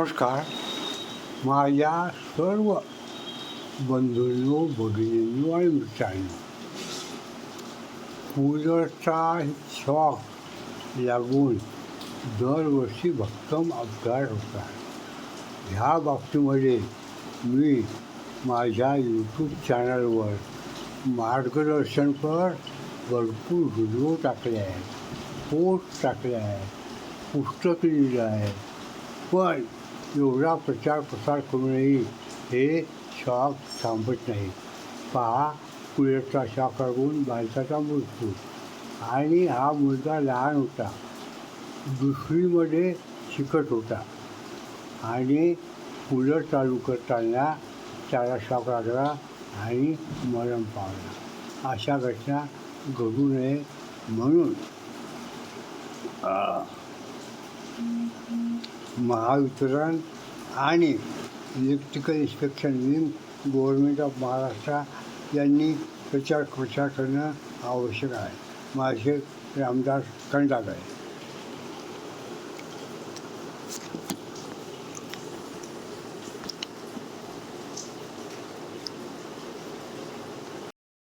नमस्कार. माझ्या सर्व बंधूंनो भगिनींनो आणि मित्रांनो पूजचा शॉक लागून दरवर्षी भक्कम अपघात होतात. ह्या बाबतीमध्ये मी माझ्या यूट्यूब चॅनलवर मार्गदर्शनपर भरपूर व्हिडिओ टाकले आहेत पोस्ट टाकले आहेत पुस्तक लिहिलं आहे पण एवढा प्रचार प्रसार करूनही हे शॉक थांबत नाही. पहा कुलरचा शॉक लागून बालकाचा मृत्यू. आणि हा मुलगा लहान होता. दुसरीमध्ये शिकत होता. आणि कूलर चालू करताना त्याला शॉक लागला आणि मरण पावला. अशा घटना घडू नये म्हणून. महावितरण आणि electrical inspection wing government of Maharashtra यांनी प्रचार प्रसार करणं आवश्यक आहे. माझे रामदास खंडागळे